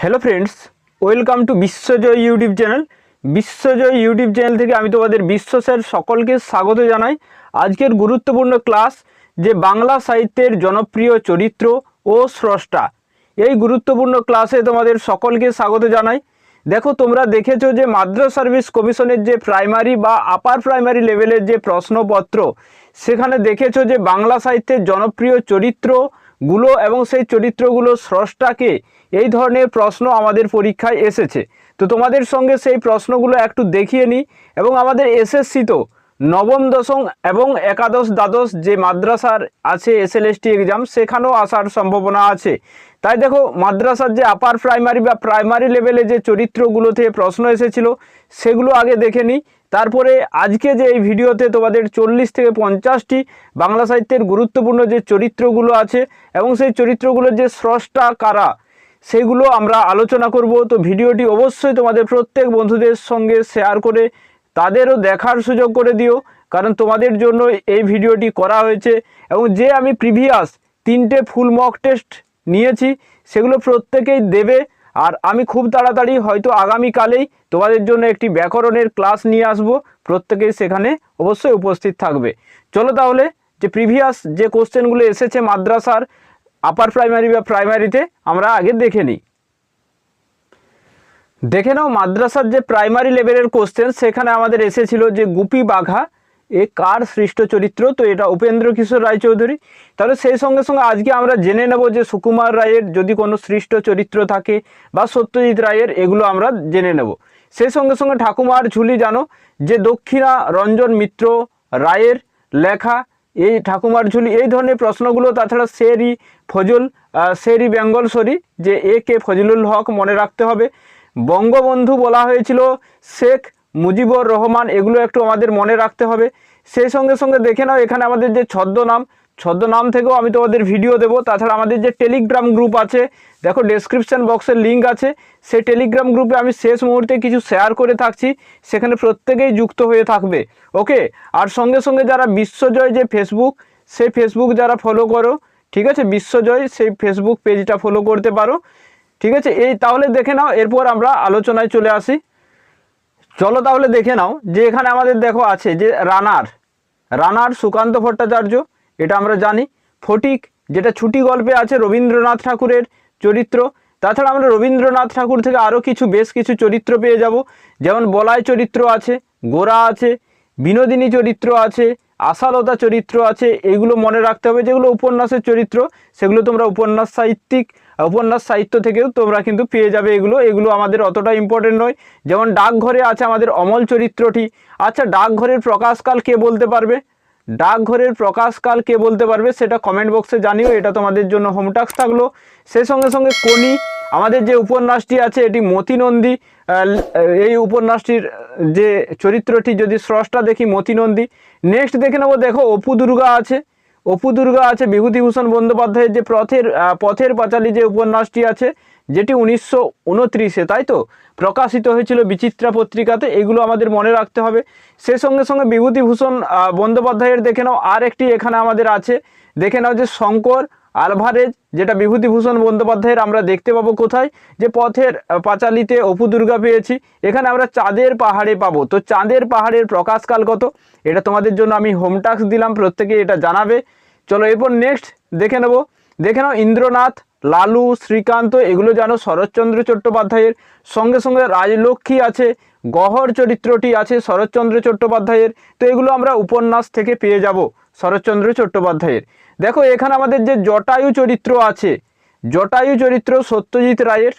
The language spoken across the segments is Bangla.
Hello friends welcome to Bishwajoy YouTube channel Bishwajoy YouTube channel থেকে আমি তোমাদের বিশ্ব স্যার সকলকে স্বাগত জানাই। আজকের গুরুত্বপূর্ণ ক্লাস যে বাংলা সাহিত্যের জনপ্রিয় চরিত্র ও স্রষ্টা, এই গুরুত্বপূর্ণ ক্লাসে তোমাদের সকলকে স্বাগত জানাই। দেখো, তোমরা দেখেছ যে মাদ্রাস সার্ভিস কমিশনের যে প্রাইমারি বা আপার প্রাইমারি লেভেলের যে প্রশ্নপত্র, সেখানে দেখেছ যে বাংলা সাহিত্যের জনপ্রিয় চরিত্রগুলো এবং সেই চরিত্রগুলো স্রষ্টাকে এই ধরনের প্রশ্ন আমাদের পরীক্ষায় এসেছে। তো তোমাদের সঙ্গে সেই প্রশ্নগুলো একটু দেখিয়ে নিই এবং আমাদের এসএসসি তো নবম দশম এবং একাদশ দ্বাদশ যে মাদ্রাসার আছে এসএলএসটি এক্সাম সেখানেও আসার সম্ভাবনা আছে। তাই দেখো, মাদ্রাসার যে আপার প্রাইমারি বা প্রাইমারি লেভেলে যে চরিত্রগুলো থেকে প্রশ্ন এসেছিল, সেগুলো আগে দেখে নিই। তারপরে আজকে যে এই ভিডিওতে তোমাদের চল্লিশ থেকে পঞ্চাশটি বাংলা সাহিত্যের গুরুত্বপূর্ণ যে চরিত্রগুলো আছে এবং সেই চরিত্রগুলোর যে স্রষ্টা কারা, সেগুলো আমরা আলোচনা করব। তো ভিডিওটি অবশ্যই তোমাদের প্রত্যেক বন্ধুদের সঙ্গে শেয়ার করে তাদেরও দেখার সুযোগ করে দিও, কারণ তোমাদের জন্য এই ভিডিওটি করা হয়েছে এবং যে আমি প্রিভিয়াস তিনটে ফুল মক টেস্ট নিয়েছি, সেগুলো প্রত্যেকেই দেবে। আর আমি খুব তাড়াতাড়ি হয়তো আগামীকালেই তোমাদের জন্য একটি ব্যাকরণের ক্লাস নিয়ে আসব। প্রত্যেকেই সেখানে অবশ্যই উপস্থিত থাকবে। চলো তাহলে, যে প্রিভিয়াস যে কোশ্চেনগুলো এসেছে মাদ্রাসার আপার প্রাইমারি বা প্রাইমারিতে আমরা আগে দেখে নিই। দেখে নাও, মাদ্রাসার যে প্রাইমারি লেভেলের কোশ্চেন, সেখানে আমাদের এসেছিল যে গুপি বাঘা এ কার সৃষ্ট চরিত্র? তো এটা উপেন্দ্র কিশোর রায়চৌধুরী। তাহলে সেই সঙ্গে সঙ্গে আজকে আমরা জেনে নেব যে সুকুমার রায়ের যদি কোনো সৃষ্ট চরিত্র থাকে বা সত্যজিৎ রায়ের, এগুলো আমরা জেনে নেব। সেই সঙ্গে সঙ্গে ঠাকুমার ঝুলি জানো, যে দক্ষিণা রঞ্জন মিত্র রায়ের লেখা, এই ঠাকুমার ঝুলি, এই ধরনের প্রশ্নগুলো, তাছাড়া শেরি ফজল শেরি বেঙ্গল, সরি, যে এ কে ফজলুল হক মনে রাখতে হবে। বঙ্গবন্ধু বলা হয়েছিল, শেখ মুজিবুর রহমান, এগুলো একটু আমাদের মনে রাখতে হবে। সেই সঙ্গে সঙ্গে দেখে নাও, এখানে আমাদের যে ছদ্মনাম ছদ্মনাম থেকেও আমি তোমাদের ভিডিও দেবো। তাছাড়া আমাদের যে টেলিগ্রাম গ্রুপ আছে, দেখো ডেসক্রিপশন বক্সের লিঙ্ক আছে। সেই টেলিগ্রাম গ্রুপে আমি শেষ মুহূর্তে কিছু শেয়ার করে থাকছি। সেখানে প্রত্যেকেই যুক্ত হয়ে থাকবে। ওকে আর সঙ্গে সঙ্গে যারা বিশ্বজয় যে ফেসবুক সেই ফেসবুক যারা ফলো করো, ঠিক আছে? বিশ্বজয় সেই ফেসবুক পেজটা ফলো করতে পারো। ঠিক আছে? এই তাহলে দেখে নাও, এরপর আমরা আলোচনায় চলে আসি। চলো তাহলে দেখে নাও যে এখানে আমাদের দেখো আছে যে রানার রানার সুকান্ত ভট্টাচার্য, এটা আমরা জানি, ফটিক, যেটা ছুটি গল্পে আছে রবীন্দ্রনাথ ঠাকুরের চরিত্র। তাছাড়া আমরা রবীন্দ্রনাথ ঠাকুর থেকে আরও কিছু, বেশ কিছু চরিত্র পেয়ে যাব। যেমন বলাই চরিত্র আছে, গোরা আছে, বিনোদিনী চরিত্র আছে, আশালতা চরিত্র আছে, এগুলো মনে রাখতে হবে যেগুলো উপন্যাসের চরিত্র, সেগুলো তোমরা উপন্যাস সাহিত্যিক উপন্যাস সাহিত্য থেকেও তোমরা কিন্তু পেয়ে যাবে এগুলো। এগুলো আমাদের অতটা ইম্পর্টেন্ট নয়। যেমন ডাকঘরে আছে আমাদের অমল চরিত্রটি। আচ্ছা ডাকঘরের প্রকাশকাল কে বলতে পারবে? ডাকঘরের প্রকাশকাল কে বলতে পারবে সেটা কমেন্ট বক্সে জানিও, এটা তোমাদের জন্য হোমটাক্স থাকল। সেই সঙ্গে সঙ্গে কোনি আমাদের যে উপন্যাসটি আছে এটি মতিনন্দী এই উপন্যাসটির, যে চরিত্রটি যদি স্রষ্টা দেখি মতিনন্দী। নেক্সট দেখে নেব, দেখো অপু দুর্গা আছে। অপু দুর্গা আছে, বিভূতিভূষণ বন্দ্যোপাধ্যায়ের যে পথের পথের পাঁচালী যে উপন্যাসটি আছে, যেটি উনিশশো উনত্রিশে, তাই তো? প্রকাশিত হয়েছিল বিচিত্রা পত্রিকাতে, এগুলো আমাদের মনে রাখতে হবে। সে সঙ্গে সঙ্গে বিভূতিভূষণ বন্দ্যোপাধ্যায়ের দেখে নাও আর একটি এখানে আমাদের আছে। দেখে নাও যে শঙ্কর আলভারেজ, যেটা বিভূতিভূষণ বন্দ্যোপাধ্যায়ের আমরা দেখতে পাবো কোথায়? যে পথের পাঁচালিতে অপু দুর্গা পেয়েছি। এখানে আমরা চাঁদের পাহাড়ে পাবো। তো চাঁদের পাহাড়ের প্রকাশকাল কত? এটা তোমাদের জন্য আমি হোমটাক্স দিলাম, প্রত্যেকে এটা জানাবে। চলো এরপর নেক্সট দেখে নেব। দেখে নাও ইন্দ্রনাথ, লালু, শ্রীকান্ত, এগুলো জানো শরৎচন্দ্র চট্টোপাধ্যায়ের। সঙ্গে সঙ্গে রাজলক্ষ্মী আছে। গহর চরিত্রটি আছে শরৎচন্দ্র চট্টোপাধ্যায়ের। তো এগুলো আমরা উপন্যাস থেকে পেয়ে যাব শরৎচন্দ্র চট্টোপাধ্যায়ের। দেখো, এখানে আমাদের যে জটায়ু চরিত্র আছে, জটায়ু চরিত্র সত্যজিৎ রায়ের।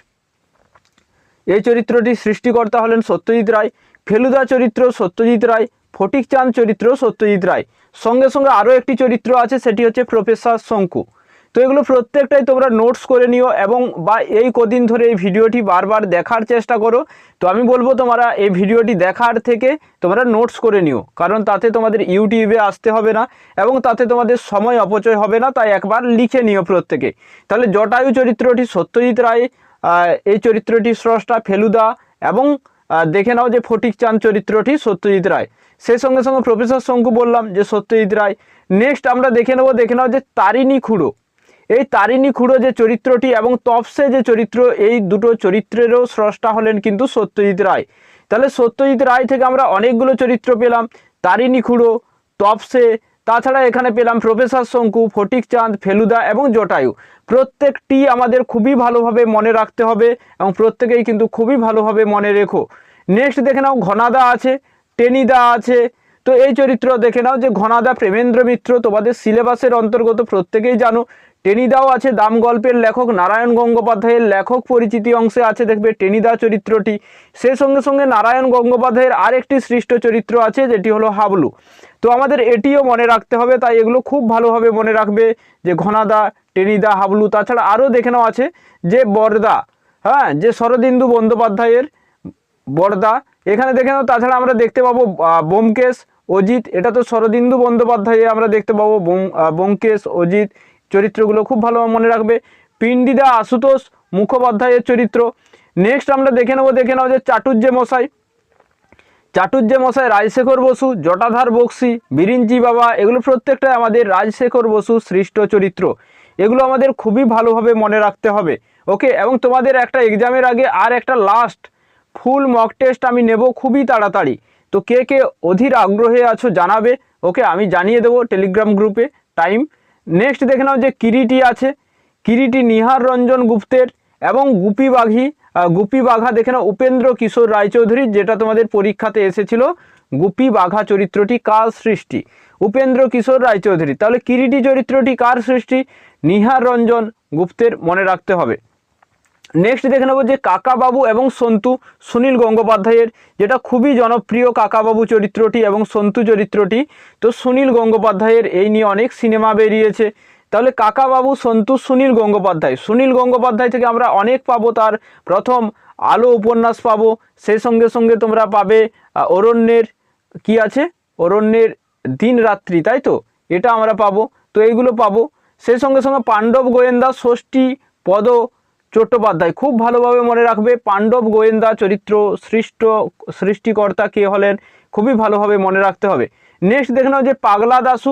এই চরিত্রটি সৃষ্টিকর্তা হলেন সত্যজিৎ রায়, ফেলুদা চরিত্র সত্যজিৎ রায়, ফটিকচাঁদ চরিত্র সত্যজিৎ রায়। সঙ্গে সঙ্গে আরও একটি চরিত্র আছে, সেটি হচ্ছে প্রফেসর শঙ্কু। তো এগুলো প্রত্যেকটাই তোমরা নোটস করে নিও এবং বা এই কদিন ধরে এই ভিডিওটি বারবার দেখার চেষ্টা করো। তো আমি বলব তোমরা এই ভিডিওটি দেখার থেকে তোমরা নোটস করে নিও, কারণ তাতে তোমাদের ইউটিউবে আসতে হবে না এবং তাতে তোমাদের সময় অপচয় হবে না, তাই একবার লিখে নিও প্রত্যেকে। তাহলে জটায়ু চরিত্রটি সত্যজিৎ রায় এই চরিত্রটি স্রষ্টা ফেলুদা এবং দেখে নাও যে ফটিক চাঁদ চরিত্রটি সত্যজিৎ রায়। সেই সঙ্গে সঙ্গে প্রফেসর শঙ্কু বললাম যে সত্যজিৎ রায়। নেক্সট আমরা দেখে নেব, দেখে নাও যে তারিণী খুড়ো। এই তারিণী খুঁড়ো যে চরিত্রটি এবং তপসে যে চরিত্র, এই দুটো চরিত্রেরও স্রষ্টা হলেন কিন্তু সত্যজিৎ রায়। তাহলে সত্যজিৎ রায় থেকে আমরা অনেকগুলো চরিত্র পেলাম, তারিণী খুঁড়ো, তপসে, তাছাড়া এখানে পেলাম প্রফেসর শঙ্কু, ফটিক চাঁদ, ফেলুদা এবং জটায়ু। প্রত্যেকটি আমাদের খুবই ভালোভাবে মনে রাখতে হবে এবং প্রত্যেকেই কিন্তু খুবই ভালোভাবে মনে রেখো। নেক্সট দেখে নাও, ঘনাদা আছে, টেনিদা আছে। তো এই চরিত্র দেখে নাও যে ঘনাদা প্রেমেন্দ্র মিত্র, তোমাদের সিলেবাসের অন্তর্গত প্রত্যেকেই জানো। টেনিদাও আছে দাম গল্পের লেখক নারায়ণ গঙ্গোপাধ্যায়ের লেখক পরিচিতি অংশে আছে দেখবে টেনিদা চরিত্রটি। সেই সঙ্গে সঙ্গে নারায়ণ গঙ্গোপাধ্যায়ের আরেকটি সৃষ্ট চরিত্র আছে যেটি হলো হাবলু। তো আমাদের এটিও মনে রাখতে হবে তাই এগুলো খুব ভালোভাবে মনে রাখবে যে ঘনাদা টেনিদা হাবলু তাছাড়া আরও দেখে নাও আছে যে বরদা হ্যাঁ যে শরদিন্দু বন্দ্যোপাধ্যায়ের বরদা। এখানে দেখে নাও তাছাড়া আমরা দেখতে পাবো আহ, ব্যোমকেশ অজিত। এটা তো শরদিন্দু বন্দ্যোপাধ্যায়ে আমরা দেখতে পাবো বোম- আহ, ব্যোমকেশ অজিত। চরিত্রগুলো খুব ভালো মনে রাখবে। পিন্ডিদা আশুতোষ মুখোপাধ্যায়ের চরিত্র। নেক্সট আমরা দেখে নেব দেখে নেব যে চাটুর্যে মশাই। চাটুর্যে মশাই রাজশেখর বসু, জটাধার বক্সি, বিরিঞ্চি বাবা, এগুলো প্রত্যেকটাই আমাদের রাজশেখর বসু সৃষ্ট চরিত্র। এগুলো আমাদের খুবই ভালোভাবে মনে রাখতে হবে। ওকে এবং তোমাদের একটা এক্সামের আগে আর একটা লাস্ট ফুল মক টেস্ট আমি নেব খুবই তাড়াতাড়ি। তো কে কে অধীর আগ্রহে আছো জানাবে। ওকে আমি জানিয়ে দেবো টেলিগ্রাম গ্রুপে টাইম নেক্সট দেখে নাও যে কিরিটি আছে। কিরিটি নিহার রঞ্জন গুপ্তের এবং গুপি বাঘি গুপি বাঘা দেখে নাও উপেন্দ্র কিশোর রায়চৌধুরী, যেটা তোমাদের পরীক্ষাতে এসেছিল। গুপি বাঘা চরিত্রটি কার সৃষ্টি? উপেন্দ্র কিশোর রায়চৌধুরী। তাহলে কিরিটি চরিত্রটি কার সৃষ্টি? নিহার রঞ্জন গুপ্তের মনে রাখতে হবে। নেক্সট দেখে নেব যে কাকাবাবু এবং সন্তু, সুনীল গঙ্গোপাধ্যায়ের, যেটা খুবই জনপ্রিয় কাকাবাবু চরিত্রটি এবং সন্তু চরিত্রটি। তো সুনীল গঙ্গোপাধ্যায়ের এই নিয়ে অনেক সিনেমা বেরিয়েছে। তাহলে কাকাবাবু, সন্তু, সুনীল গঙ্গোপাধ্যায়। সুনীল গঙ্গোপাধ্যায় থেকে আমরা অনেক পাবো, তার প্রথম আলো উপন্যাস পাবো। সেই সঙ্গে সঙ্গে তোমরা পাবে অরণ্যের, কি আছে? অরণ্যের দিন রাত্রি তাই তো? এটা আমরা পাবো। তো এইগুলো পাবো। সেই সঙ্গে সঙ্গে পাণ্ডব গোয়েন্দা, ষষ্ঠী পদ চট্টোপাধ্যায় খুব ভালোভাবে মনে রাখবে, পাণ্ডব গোয়েন্দা চরিত্র সৃষ্ট, সৃষ্টিকর্তা কে হলেন খুবই ভালোভাবে মনে রাখতে হবে। নেক্সট দেখে নাও যে পাগলা দাসু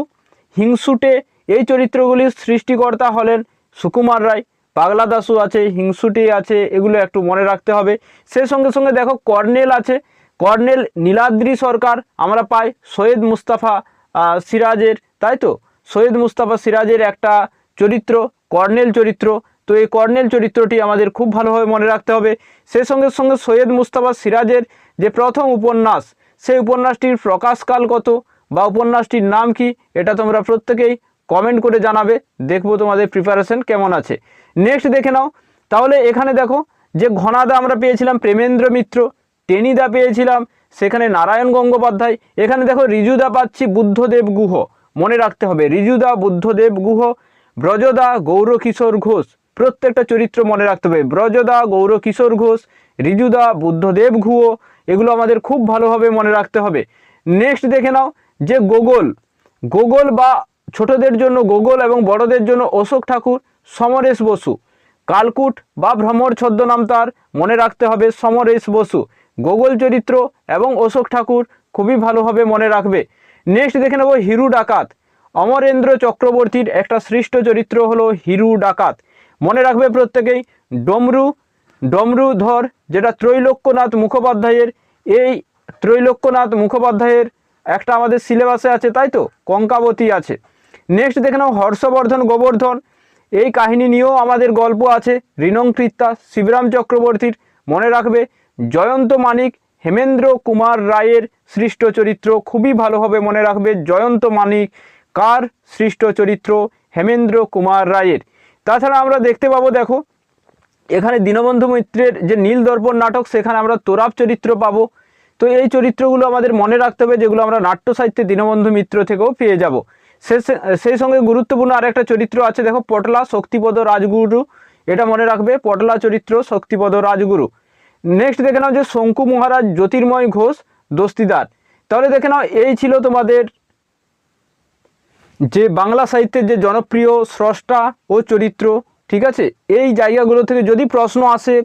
হিংসুটে, এই চরিত্রগুলির সৃষ্টিকর্তা হলেন সুকুমার রায়। পাগলা দাসু আছে, হিংসুটে আছে, এগুলো একটু মনে রাখতে হবে। সেই সঙ্গে সঙ্গে দেখো কর্নেল আছে, কর্নেল নীলাদ্রি সরকার, আমরা পাই সৈয়দ মুস্তাফা সিরাজের, তাই তো? সৈয়দ মুস্তাফা সিরাজের একটা চরিত্র, কর্নেল চরিত্র। তো এই কর্নেল চরিত্রটি আমাদের খুব ভালোভাবে মনে রাখতে হবে। সেই সঙ্গে সঙ্গে সৈয়দ মুস্তাফা সিরাজের যে প্রথম উপন্যাস, সেই উপন্যাসটির প্রকাশকাল কত বা উপন্যাসটির নাম কি, এটা তোমরা প্রত্যেকেই কমেন্ট করে জানাবে। দেখব তোমাদের প্রিপারেশন কেমন আছে। নেক্সট দেখে নাও। তাহলে এখানে দেখো যে ঘনাদা আমরা পেয়েছিলাম, প্রেমেন্দ্র মিত্র। টেনিদা পেয়েছিলাম, সেখানে নারায়ণ গঙ্গোপাধ্যায়। এখানে দেখো রিজুদা পাচ্ছি বুদ্ধদেব গুহ। মনে রাখতে হবে, রিজুদা, বুদ্ধদেব গুহ, ব্রজদা, গৌরকিশোর ঘোষ। প্রত্যেকটা চরিত্র মনে রাখতে হবে। ব্রজদা, গৌরকিশোর ঘোষ, রিজুদা, বুদ্ধদেব ঘুয়ো এগুলো আমাদের খুব ভালোভাবে মনে রাখতে হবে। নেক্সট দেখে নাও যে গোগল। গোগল বা ছোটদের জন্য গোগল এবং বড়দের জন্য অশোক ঠাকুর, সমরেশ বসু। কালকুট বা ভ্রমর ছদ্মনাম তার মনে রাখতে হবে সমরেশ বসু। গোগল চরিত্র এবং অশোক ঠাকুর খুবই ভালোভাবে মনে রাখবে। নেক্সট দেখে নেব হিরু ডাকাত। অমরেন্দ্র চক্রবর্তীর একটা সৃষ্ট চরিত্র হলো হিরু ডাকাত। মনে রাখবে প্রত্যেকেই, ডমরু, ডমরুধর, যেটা ত্রৈলোক্যনাথ মুখোপাধ্যায়ের, এই ত্রৈলোক্যনাথ মুখোপাধ্যায়ের একটা আমাদের সিলেবাসে আছে, তাই তো? কঙ্কাবতী আছে। নেক্সট দেখে নাও, হর্ষবর্ধন গোবর্ধন, এই কাহিনী নিয়েও আমাদের গল্প আছে কৃত্তা শিবরাম চক্রবর্তীর। মনে রাখবে, জয়ন্ত মানিক, হেমেন্দ্র কুমার রায়ের সৃষ্ট চরিত্র খুবই ভালোভাবে মনে রাখবে, জয়ন্ত মানিক কার সৃষ্ট চরিত্র, হেমেন্দ্র কুমার রায়ের। তাছাড়া আমরা দেখতে পাবো, দেখো, এখানে দীনবন্ধু মিত্রের যে নীল দর্পণ নাটক, সেখানে আমরা তোরাব চরিত্র পাবো। তো এই চরিত্রগুলো আমাদের মনে রাখতে হবে, যেগুলো আমরা নাট্য সাহিত্যে দীনবন্ধু মিত্র থেকেও পেয়ে যাব। সেই সঙ্গে গুরুত্বপূর্ণ আরেকটা চরিত্র আছে, দেখো, পটলা শক্তিপদ রাজগুরু। এটা মনে রাখবে, পটলা চরিত্র শক্তিপদ রাজগুরু। নেক্সট দেখে নাও যে শঙ্কু মহারাজ, জ্যোতির্ময় ঘোষ, দস্তিদার। তাহলে দেখে নাও, এই ছিল তোমাদের যে বাংলা সাহিত্যের যে জনপ্রিয় স্রষ্টা ও চরিত্র, ঠিক আছে? এই জায়গাগুলো থেকে যদি প্রশ্ন আসে,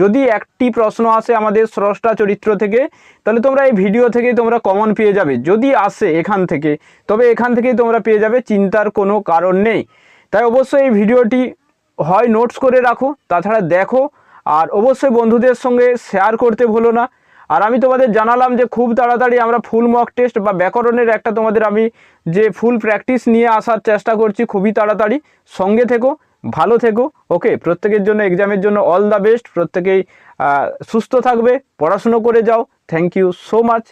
যদি একটি প্রশ্ন আসে আমাদের স্রষ্টা চরিত্র থেকে, তাহলে তোমরা এই ভিডিও থেকেই তোমরা কমন পেয়ে যাবে। যদি আসে এখান থেকে, তবে এখান থেকেই তোমরা পেয়ে যাবে, চিন্তার কোনো কারণ নেই। তাই অবশ্যই এই ভিডিওটি হয় নোটস করে রাখো, তাছাড়া দেখো, আর অবশ্যই বন্ধুদের সঙ্গে শেয়ার করতে ভুলো না। আর আমি তোমাদের জানালাম যে খুব তাড়াতাড়ি আমরা ফুল মক টেস্ট বা ব্যাকরণের একটা তোমাদের আমি যে ফুল প্র্যাকটিস নিয়ে আসার চেষ্টা করছি, খুবই তাড়াতাড়ি। সঙ্গে থেকো, ভালো থেকো, ওকে? প্রত্যেকের জন্য এক্সামের জন্য অল দ্য বেস্ট প্রত্যেকেই সুস্থ থাকবে, পড়াশুনো করে যাও। Thank you so much